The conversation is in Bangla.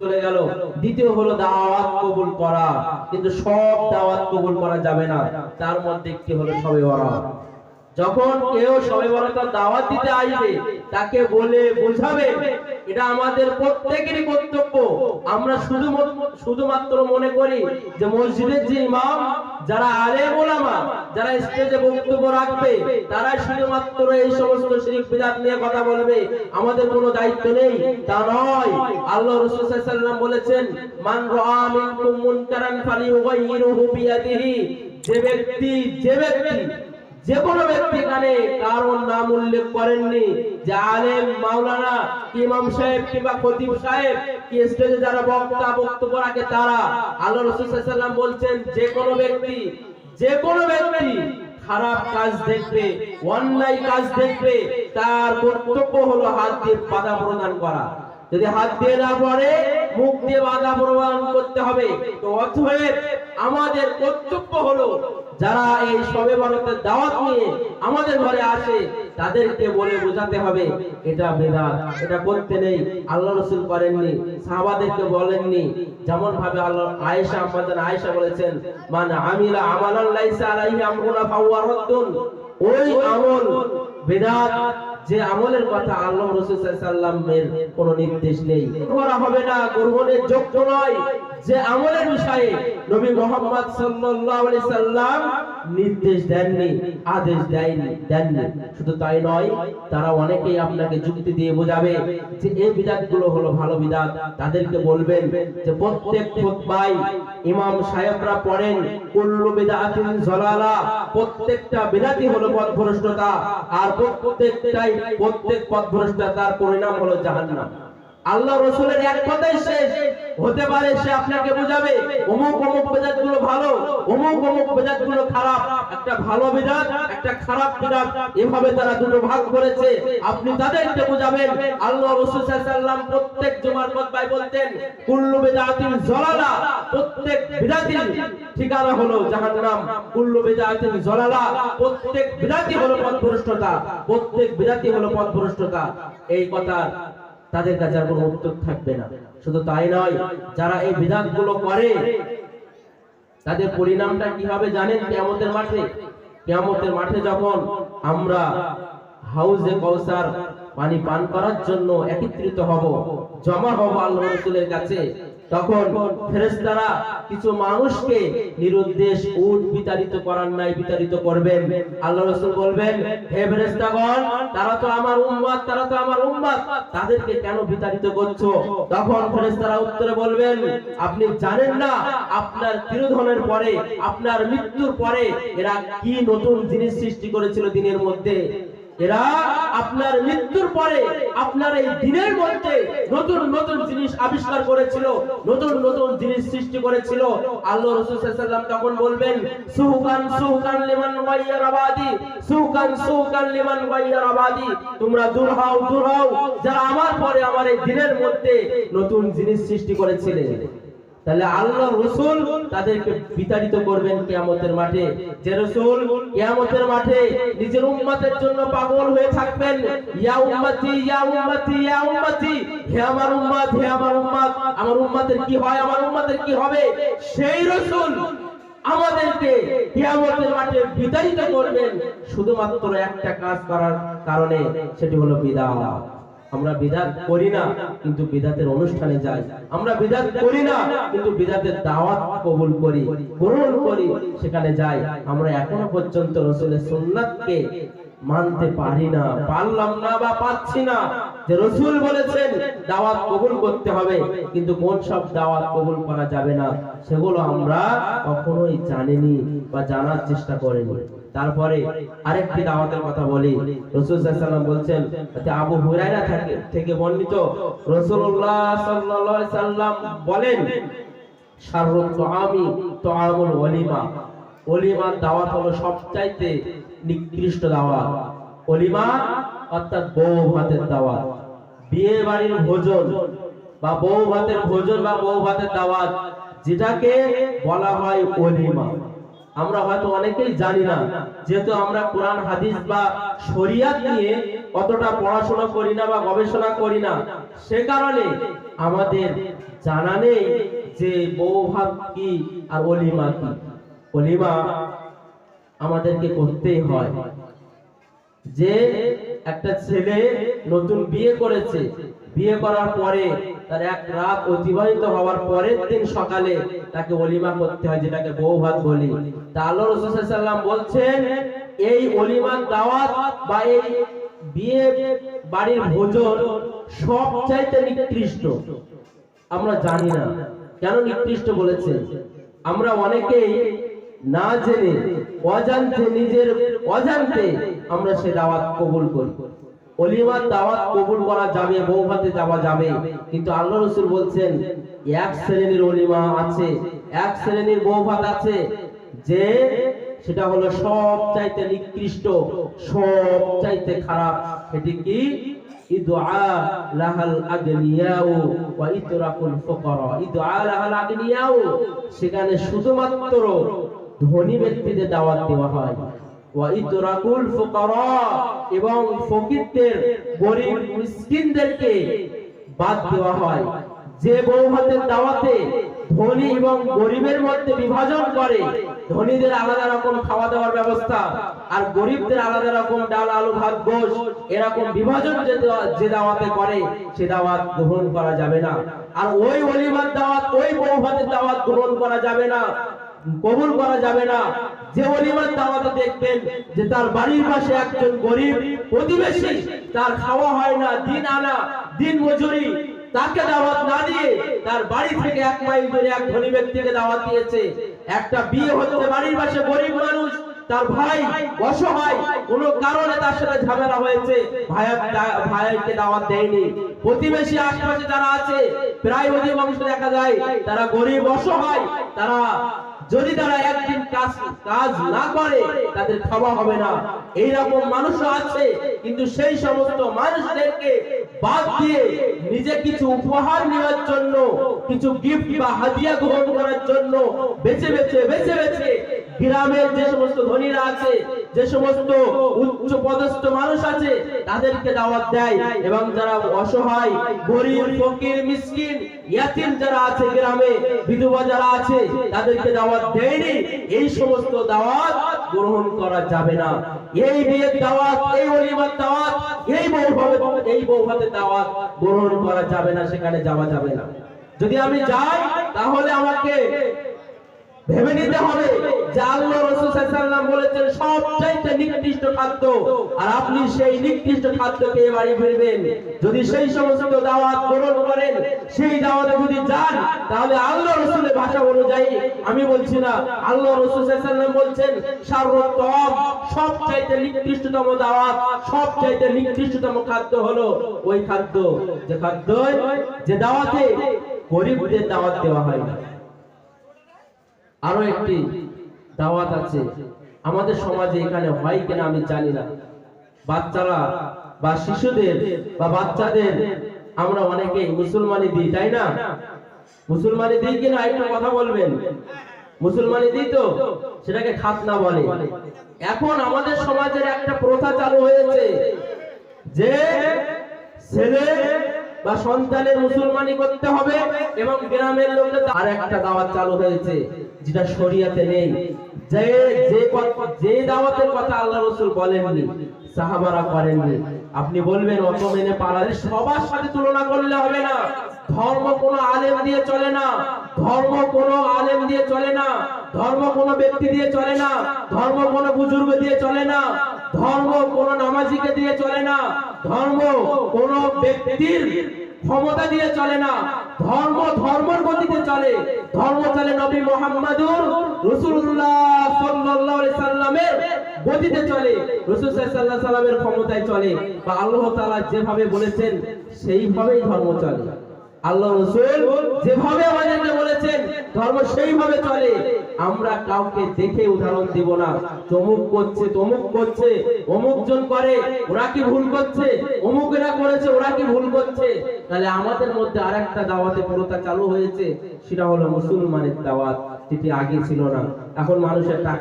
চলে গেল। দ্বিতীয় হলো দাওয়াত করা। কিন্তু সব দাওয়াত করা যাবে না। তার মধ্যে হলো সবে বরাত যখন কেউ সবে বরাতের দাওয়াত দিতে আসবে তাকে বলে বোঝাবে, এটা আমাদের প্রত্যেকেরই কর্তব্য। আমরা শুধু শুধুমাত্র মনে করি যে মসজিদের যে ইমাম, যারা আলেম ওলামা, যারা স্টেজে বক্তব্য রাখবে তারা শুধুমাত্র এই সমস্ত শিরিক বিদাত নিয়ে কথা বলবে। আমাদের কোনো দায়িত্ব নেই, তা নয়। আল্লাহ রাসূল বলেছেন, মান রাআ মিনকুম মুনকারান যে ব্যক্তি যে ব্যক্তি যে কোনো ব্যক্তি এখানে কারোর নাম উল্লেখ করেননি যে আলেম, মাওলানা, ইমাম সাহেব কিংবা খতিব সাহেব, কি স্টেজে যারা বক্তা, বক্তব্য রাখে তারা? আল্লাহ রাসূল ওয়াসাল্লাম বলছেন, যে কোনো ব্যক্তি, যে কোনো ব্যক্তি খারাপ কাজ দেখবে, অন্যায় কাজ দেখবে, তার কর্তব্য হলো হাত দিয়ে বাধা প্রদান করা। যদি হাত দিয়ে না পড়ে, মুখ দিয়ে বাধা প্রদান করতে হবে। তো অতএব আমাদের কর্তব্য হলো যারা এই সবে বরতের দাওয়াত নিয়ে আমাদের ঘরে আসে, তাদেরকে বলে বোঝাতে হবে, এটা বেদাত, এটা করতে নেই, আল্লাহ রসুল করেননি, সাহাবাদেরকে বলেননি। যেমন ভাবে আল্লাহ আয়েশা আমাদের আয়েশা বলেছেন মানে আমিলা আমালান লাইসা আলাইহি আমরুনা ফাওয়া রাদ্দুন। ওই আমল বেদাত, যে আমলের কথা আল্লাহ রাসূল সাল্লাল্লাহু কোনো নির্দেশ নেই। করা হবে না গ্রহণের যোগ্য নয়। যে আমলের বিষয়ে নবী মোহাম্মদ সাল্লাল্লাহু আলাইহি সাল্লাম নির্দেশ দেননি, আদেশ দেয়নি, দেননি। শুধু তাই নয়, তারা অনেকেই আপনাকে যুক্তি দিয়ে বোঝাবে যে এই বিদাতগুলো হলো ভালো বিদাত। তাদেরকে বলবেন যে প্রত্যেক খুতবায় ইমাম সাহেবরা পড়েন, কুল্লু বিদআতিন জালালা, প্রত্যেকটা বিদাতি হলো পথভ্রষ্টতা, আর প্রত্যেকটাই, প্রত্যেক পথভ্রষ্টতার পরিণাম হলো জাহান্নাম। আল্লাহ রসুলের এক কথাই শেষ। হতে পারে সে আপনাকে বোঝাবে, অমুক অমুক বেদাতগুলো ভালো, অমুক অমুক বেদাতগুলো খারাপ। একটা ভালো বিদাত একটা খারাপ বিদাত এভাবে তারা দুটো ভাগ করেছে। আপনি তাদেরকে বোঝাবেন, আল্লাহ রসুল সাল্লাম প্রত্যেক জুমার খতবায় বলতেন, কুল্লু বিদাতিন জলালা, প্রত্যেক বিদাতির ঠিকানা হলো জাহান্নাম। কুল্লু বিদাতিন জলালা, প্রত্যেক বিদাতি হলো পথভ্রষ্টতা, প্রত্যেক বিদাতি হলো পথভ্রষ্টতা। এই কথা তাদের কাছে আর কোনো উত্তর থাকবে না। শুধু তাই নয়, যারা এই বিধানগুলো করে, তাদের পরিণামটা কি হবে জানেন কেয়ামতের মাঠে? কেয়ামতের মাঠে যখন আমরা হাউজে কৌসার পানি পান করার জন্য একত্রিত হব, জমা হব আল্লাহ রসুলের কাছে তখন ফেরেশতারা কিছু মানুষকে নিরুদ্দেশ উট বিতাড়িত করার নাই বিতাড়িত করবেন। আল্লাহ রাসূল বলবেন, হে ফেরেশতাগণ, তারা তো আমার উম্মত, তারা তো আমার উম্মত, তাদেরকে কেন বিতাড়িত করছ? তখন ফেরেশতারা উত্তরে বলবেন, আপনি জানেন না, আপনার তিরোধনের পরে, আপনার মৃত্যুর পরে এরা কি নতুন জিনিস সৃষ্টি করেছিল দিনের মধ্যে? এরা আপনার মৃত্যুর পরে আপনার এই দিনের মধ্যে নতুন নতুন জিনিস আবিষ্কার করেছিল, নতুন নতুন জিনিস সৃষ্টি করেছিল। আল্লাহ রাসূল সাল্লাল্লাহু তখন বলবেন সুহকান সুহকান লিমান গায়্যার আবাদি সুহকান সুহকান লিমান গায়্যার আবাদি, তোমরা দূর হও দূর হও, যারা আমার পরে আমার এই দিনের মধ্যে নতুন জিনিস সৃষ্টি করেছিলে। তাহলে আল্লাহ রসুল তাদেরকে বিতাড়িত করবেন কিয়ামতের মাঠে। যে রসুল কিয়ামতের মাঠে নিজের উম্মতের জন্য পাগল হয়ে থাকবেন। ইয়া উম্মতি ইয়া উম্মতি ইয়া উম্মতি। হে আমার উম্মত, হে আমার উম্মত। আমার উম্মতের কি হয়, আমার উম্মতের কি হবে? সেই রসুল আমাদেরকে কিয়ামতের মাঠে বিদায়িত করবেন। শুধুমাত্র একটা কাজ করার কারণে সেটি হলো বিদাত। আমরা বিদাত করি না, কিন্তু বিদাতের অনুষ্ঠানে যাই। আমরা বিদাত করি না, কিন্তু বিদাতের দাওয়াত কবুল করি, গ্রহণ করি, সেখানে যাই। আমরা এখনও পর্যন্ত রসুলের সুন্নাতকে মানতে পারি না, পারলাম না বা পাচ্ছি না। যে রসুল বলেছেন, দাওয়াত কবুল করতে হবে, কিন্তু কোন সব দাওয়াত কবুল করা যাবে না, সেগুলো আমরা কখনোই জানিনি বা জানার চেষ্টা করিনি। তারপরে আরেকটি দাওয়াতের কথা বলি। রসুল সাল্লাম বলছেন আবু হুরায়রা থেকে বর্ণিত। রসুল্লাহ সাল্লাম বলেন অর্থাৎ ভাতের দাওয়াত। বিয়ে বাড়ির ভোজন বা ভাতের ভোজন বা ভাতের দাওয়াত, যেটাকে বলা হয় ওলিমা। আমরা হয়তো অনেকেই জানি না, যেহেতু আমরা কোরআন, হাদিস বা শরিয়াত নিয়ে অতটা পড়াশোনা করি না বা গবেষণা করি না, সে কারণে আমাদের জানা নেই যে বউ ভাত কি আর অলিমা কি। অলিমা আমাদেরকে করতেই হয়। যে একটা ছেলে নতুন বিয়ে করেছে বিয়ে করার পরে তার এক রাত অতিবাহিত হওয়ার পরের দিন সকালে তাকে অলিমা করতে হয়, যেটাকে বউ ভাত বলি। তা আল্লাহ বলছেন, এই অলিমার দাওয়াত বা এই বিয়ে বাড়ির ভোজন সবচাইতে নিকৃষ্ট। আমরা জানি না। কেন নিকৃষ্ট বলেছে আমরা অনেকেই না জেনে, অজান্তে নিজের অজান্তে আমরা সে দাওয়াত কবুল করি। অলিমার দাওয়াত কবুল করা যাবে বৌভাতে যাওয়া যাবে। কিন্তু আল্লাহ রসুল বলছেন, এক শ্রেণির অলিমা আছে, এক শ্রেণির বৌভাত আছে, যে সেটা হলো সব চাইতে নিকৃষ্ট সব চাইতে খারাপ, সেটি কি? সেখানে শুধুমাত্র ধনী ব্যক্তিদের দাওয়াত দেওয়া হয়। ওয়া ইতরাকুল ফুকারা, এবং ফকিরদের, গরিব মিসকিনদেরকে বাদ দেওয়া হয়। যে বৌভাতের দাওয়াতে ধনী এবং গরিবের মধ্যে বিভাজন করে, ধনীদের আলাদা রকম খাওয়া দাওয়ার ব্যবস্থা আর গরিবদের আলাদা রকম ডাল, আলু, ভাত, গোশ এরকম বিভাজন যে দাওয়াতে করে, সে দাওয়াত গ্রহণ করা যাবে না। আর ওই অলিমার দাওয়াত, ওই বৌভাতের দাওয়াত গ্রহণ করা যাবে না, কবুল করা যাবে না। যে অলিমার দাওয়াতে দেখবেন যে তার বাড়ির পাশে একজন গরিব প্রতিবেশী, তার খাওয়া হয় না, দিন আনা, দিন মজুরি, তাকে দাওয়াত না দিয়ে তার বাড়ি থেকে এক মাইল দূরে এক ধনী ব্যক্তিকে দাওয়াত দিয়েছে। একটা বিয়ে হচ্ছে, বাড়ির পাশে গরিব মানুষ, তার ভাই অসহায়, কোন কারণে তার সাথে ঝামেলা হয়েছে। ভাইকে দাওয়াত দেয়নি। প্রতিবেশী আশেপাশে যারা আছে, প্রায় অধিকাংশ দেখা যায়, তারা গরিব, অসহায়, তারা, যদি তারা একদিন কাজ না করে তাদের খাওয়া হবে না। এই রকম মানুষও আছে, কিন্তু সেই সমস্ত মানুষদেরকে বাদ দিয়ে নিজে কিছু উপহার নেওয়ার জন্য, কিছু গিফট বা হাদিয়া গ্রহণ করার জন্য বেছে বেছে বেছে বেছে গ্রামের যে সমস্ত ধনীরা আছে যে সমস্ত উচ্চ পদস্থ মানুষ আছে, তাদেরকে দাওয়াত দেয়। এবং যারা অসহায়, গরিব, ফকির, মিসকিন, ইয়াতিম যারা আছে গ্রামে, বিধবা যারা আছে, তাদেরকে দাওয়াত দেয়নি। এই সমস্ত দাওয়াত গ্রহণ করা যাবে না। এই বিয়ের দাওয়াত, এই অলিমার দাওয়াত, এই বৌভাবে, এই বৌভাতের দাওয়াত গ্রহণ করা যাবে না, সেখানে যাওয়া যাবে না। যদি আমি যাই, তাহলে আমাকে ভেবে নিতে হবে যে আল্লাহ রাসূল আলাইহি বলেছেন, সবচাইতে নিকৃষ্ট খাদ্য। আর আপনি সেই নিকৃষ্ট খাদ্যকে বাড়ি ফিরবেন যদি সেই সমস্ত দাওয়াত গ্রহণ করেন, সেই দাওয়াতে যদি যান, তাহলে আল্লাহ রাসূলের ভাষা অনুযায়ী, আমি বলছি না, আল্লাহ রাসূল আলাইহি বলছেন সর্বোত্তম সবচাইতে নিকৃষ্টতম দাওয়াত, সবচাইতে নিকৃষ্টতম খাদ্য হলো ওই খাদ্য। যে খাদ্য যে দাওয়াতে গরিবদের দাওয়াত দেওয়া হয় না। আরও একটি দাওয়াত আছে। আমাদের সমাজে এখানে হয় কিনা আমি জানি না। বাচ্চারা বা শিশুদের বা বাচ্চাদের আমরা অনেকেই মুসলমানি দিই, তাই না? মুসলমানি দিই কিনা একটু কথা বলবেন? মুসলমানি দিই তো, সেটাকে খাতনা বলে। এখন আমাদের সমাজের একটা প্রথা চালু হয়েছে যে ছেলে বা সন্তানের মুসলমানি করতে হবে এবং গ্রামের লোকের আর একটা দাওয়াত চালু হয়েছে, যেটা শরিয়াতে নেই। যে যে যে দাওয়াতের কথা আল্লাহ রসুল বলেননি, সাহাবারা করেননি। আপনি বলবেন, অত মেনে পালালে সবার সাথে তুলনা করলে হবে না। ধর্ম কোনো আলেম দিয়ে চলে না। ধর্ম কোনো আলেম দিয়ে চলে না। ধর্ম কোনো ব্যক্তি দিয়ে চলে না। ধর্ম কোনো বুজুর্গ দিয়ে চলে না। ধর্ম কোনো নামাজিকে দিয়ে চলে না। ধর্ম কোন ব্যক্তির ক্ষমতা দিয়ে চলে না। ধর্ম ধর্মের গতিতে চলে। ধর্ম চলে নবী মোহাম্মদুর রাসূলুল্লাহ সাল্লাল্লাহু আলাইহি সাল্লামের গতিতে চলে। রাসূল সাল্লাল্লাহু আলাইহি সাল্লামের ক্ষমতায় চলে। বা আল্লাহ তাআলা যেভাবে বলেছেন, সেইভাবেই ধর্ম চলে। আল্লাহ রসুল যেভাবে আমাদেরকে বলেছেন, ধর্ম সেইভাবে চলে। আমরা কাউকে দেখে উদাহরণ দিব না। তমুক করছে তমুক করছে, অমুক জন করে, ওরা কি ভুল করছে? অমুকেরা করেছে, ওরা কি ভুল করছে? তাহলে আমাদের মধ্যে আর একটা দাওয়াতে প্রথা চালু হয়েছে, সেটা হলো মুসলমানের দাওয়াত, যেটি আগে ছিল না। এখন মানুষের টাকা